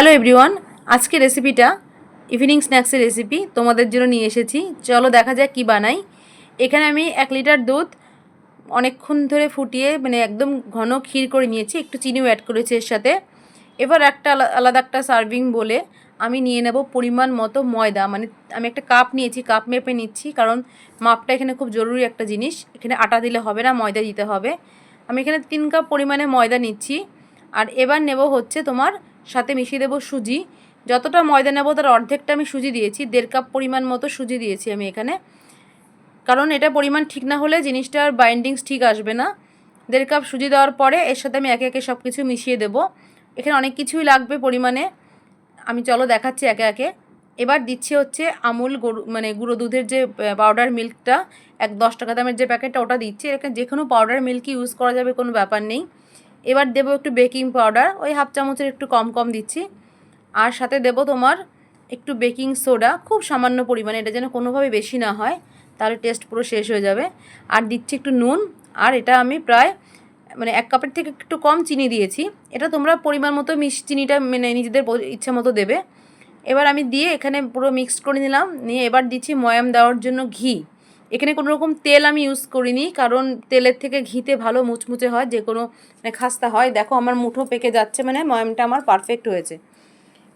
Hello everyone, আজকে রেসিপিটা evening স্ন্যাক্সের recipe তোমাদের জন্য নিয়ে এসেছি। চলো দেখা যাক কি বানাই। এখানে আমি এক লিটার দুধ অনেকক্ষণ ধরে ফুটিয়ে মানে একদম ঘন ক্ষীর করে নিয়েছি, একটু চিনিও অ্যাড করেছি এর সাথে। এবার একটা আলা- আলাদা একটা সার্ভিং বলে আমি নিয়ে নেব পরিমাণ মতো ময়দা। মানে আমি একটা কাপ নিয়েছি কাপ মেপে নিচ্ছি, কারণ মাপটা এখানে খুব জরুরি একটা জিনিস। এখানে আটা দিলে হবে না, ময়দা দিতে হবে। আমি এখানে তিন কাপ পরিমাণে ময়দা নিচ্ছি। আর এবার নেব হচ্ছে তোমার সাথে মিশিয়ে দেবো সুজি। যতটা ময়দা নেব, তার অর্ধেকটা আমি সুজি দিয়েছি। দেড় কাপ পরিমাণ মতো সুজি দিয়েছি আমি এখানে। কারণ এটা পরিমাণ ঠিক না হলে জিনিসটার বাইন্ডিংস ঠিক আসবে না। দেড় কাপ সুজি দেওয়ার পরে এর সাথে আমি একে একে সব কিছু মিশিয়ে দেব। এখানে অনেক কিছুই লাগবে পরিমাণে। আমি চলো দেখাচ্ছি একে একে। এবার দিচ্ছি হচ্ছে আমুল গরু মানে গুঁড়ো দুধের যে পাউডার মিল্কটা এক দশ টাকা দামের যে প্যাকেটটা ওটা দিচ্ছি। এখানে যে কোনো পাউডার মিল্কই ইউজ করা যাবে, কোনো ব্যাপার নেই। এবার দেবো একটু বেকিং পাউডার, ওই হাফ চামচের একটু কম কম দিচ্ছি। আর সাথে দেবো তোমার একটু বেকিং সোডা, খুব সামান্য পরিমাণে, এটা যেন কোনোভাবে বেশি না হয়, তাহলে টেস্ট পুরো শেষ হয়ে যাবে। আর দিচ্ছি একটু নুন, আর এটা আমি প্রায় মানে এক কাপের থেকে একটু কম চিনি দিয়েছি। এটা তোমরা পরিমাণ মতো মিশ, চিনিটা মানে নিজেদের ইচ্ছা মতো দেবে। এবার আমি দিয়ে এখানে পুরো মিক্সড করে নিলাম, নিয়ে এবার দিচ্ছি ময়াম দেওয়ার জন্য ঘি। এখানে কোনো রকম তেল আমি ইউজ করিনি, কারণ তেলের থেকে ঘিতে ভালো মুচমুচে হয়, যে কোনো মানে খাস্তা হয়। দেখো আমার মুঠো পেকে যাচ্ছে মানে ময়ামটা আমার পারফেক্ট হয়েছে।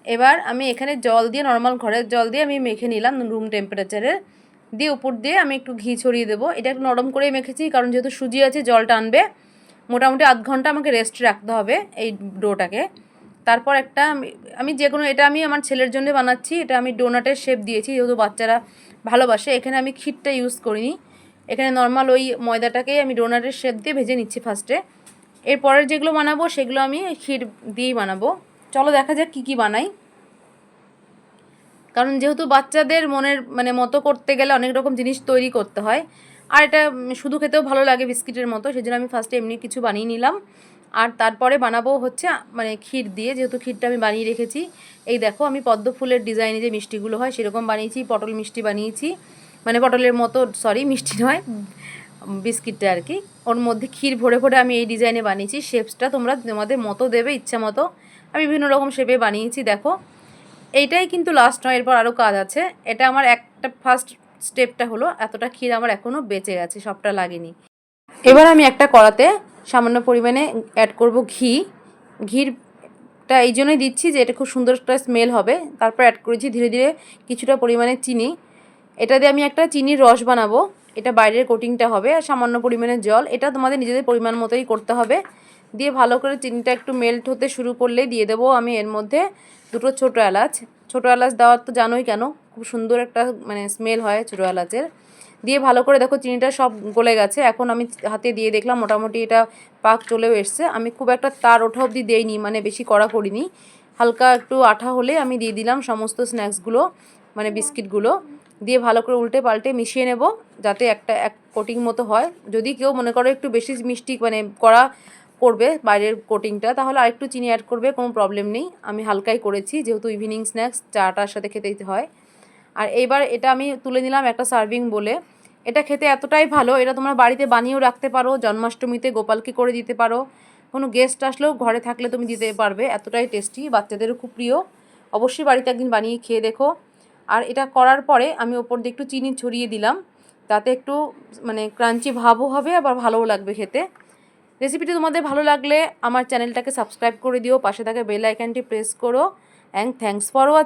এবার আমি এখানে জল দিয়ে নর্মাল ঘরের জল দিয়ে আমি মেখে নিলাম রুম টেম্পারেচারের দিয়ে উপর দিয়ে আমি একটু ঘি ছড়িয়ে দেবো। এটা একটু নরম করেই মেখেছি, কারণ যেহেতু সুজি আছে জল টানবে মোটামুটি আধ ঘণ্টা আমাকে রেস্ট রাখতে হবে এই ডোটাকে তারপর একটা আমি- যে কোনো, এটা আমি আমার ছেলের জন্য বানাচ্ছি, এটা আমি ডোনাটের শেপ দিয়েছি, যেহেতু বাচ্চারা ভালোবাসে, এখানে আমি ক্ষীরটা ইউজ করিনি। এখানে নর্মাল ওই ময়দাটাকেই আমি ডোনাটের শেপ দিয়ে ভেজে নিচ্ছি ফার্স্টে এরপরের যেগুলো বানাবো, সেগুলো আমি ক্ষীর দিয়েই বানাবো। চলো দেখা যাক কী কী বানাই। কারণ যেহেতু বাচ্চাদের মনের মানে মতো করতে গেলে অনেক রকম জিনিস তৈরি করতে হয়। আর এটা শুধু খেতেও ভালো লাগে বিস্কিটের মতো, সেজন্য আমি ফার্স্টে এমনি কিছু বানিয়ে নিলাম। আর তারপরে বানাবো হচ্ছে মানে ক্ষীর দিয়ে, যেহেতু ক্ষীরটা আমি বানিয়ে রেখেছি। এই দেখো, আমি পদ্ম ফুলের ডিজাইনে যে মিষ্টিগুলো হয়, সেরকম বানিয়েছি, পটল মিষ্টি বানিয়েছি। মানে পটলের মতো সরি মিষ্টি নয়, বিস্কিটটা আর কি। ওর মধ্যে ক্ষীর ভরে ভরে আমি এই ডিজাইনে বানিয়েছি। শেপসটা তোমরা তোমাদের মতো দেবে, ইচ্ছা মতো। আমি বিভিন্ন রকম শেপে বানিয়েছি, দেখো। এইটাই কিন্তু লাস্ট নয়, এরপর আরও কাজ আছে। এটা আমার একটা ফার্স্ট স্টেপটা হলো, এতটা ক্ষীর আমার এখনও বেঁচে গেছে সবটা লাগেনি। এবার আমি একটা কড়াতে সামান্য পরিমাণে অ্যাড করব ঘি। ঘিরটা এই জন্যই দিচ্ছি যে এটা খুব সুন্দর একটা স্মেল হবে। তারপর অ্যাড করেছি ধীরে ধীরে কিছুটা পরিমাণে চিনি। এটা দিয়ে আমি একটা চিনির রস বানাবো। এটা বাইরের কোটিংটা হবে আর সামান্য পরিমাণে জল। এটা তোমাদের নিজেদের পরিমাণ মতোই করতে হবে। দিয়ে ভালো করে চিনিটা একটু মেল্ট হতে শুরু করলে দিয়ে দেবো আমি এর মধ্যে দুটো ছোটো এলাচ। ছোটো এলাচ দেওয়ার তো জানোই কেন, খুব সুন্দর একটা মানে স্মেল হয় ছোটো এলাচের। দিয়ে ভালো করে দেখো চিনিটা সব গলে গেছে। এখন আমি হাতে দিয়ে দেখলাম মোটামুটি এটা পাক চলেও এসছে। আমি খুব একটা তার ওঠা অবধি দেইনি মানে বেশি কড়া করিনি। হালকা একটু আঠা হলে আমি দিয়ে দিলাম সমস্ত স্ন্যাক্সগুলো মানে বিস্কিটগুলো দিয়ে ভালো করে উল্টে পাল্টে মিশিয়ে নেব যাতে একটা এক কোটিং মতো হয়। যদি কেউ মনে করো একটু বেশি মিষ্টি মানে কড়া করবে বাইরের কোটিংটা তাহলে আরেকটু চিনি অ্যাড করবে, কোনো প্রবলেম নেই। আমি হালকাই করেছি, যেহেতু ইভিনিং স্ন্যাক্স চাটার সাথে খেতে দিতে হয়। আর এইবার এটা আমি তুলে নিলাম একটা সার্ভিং বলে এটা খেতে এতটাই ভালো, এটা তোমরা বাড়িতে বানিয়েও রাখতে পারো, জন্মাষ্টমীতে গোপালকে করে দিতে পারো। কোনো গেস্ট আসলেও ঘরে থাকলে তুমি দিতে পারবে, এতটাই টেস্টি বাচ্চাদেরও খুব প্রিয়। অবশ্যই বাড়িতে একদিন বানিয়ে খেয়ে দেখো। আর এটা করার পরে আমি ওপর দিয়ে একটু চিনি ছড়িয়ে দিলাম, তাতে একটু মানে ক্রাঞ্চি ভাবও হবে, আবার ভালোও লাগবে খেতে। রেসিপিটি তোমাদের ভালো লাগলে আমার চ্যানেলটাকে সাবস্ক্রাইব করে দিও, পাশে থাকা বেল আইকনটি প্রেস করো অ্যান্ড থ্যাঙ্কস ফর ওয়াচ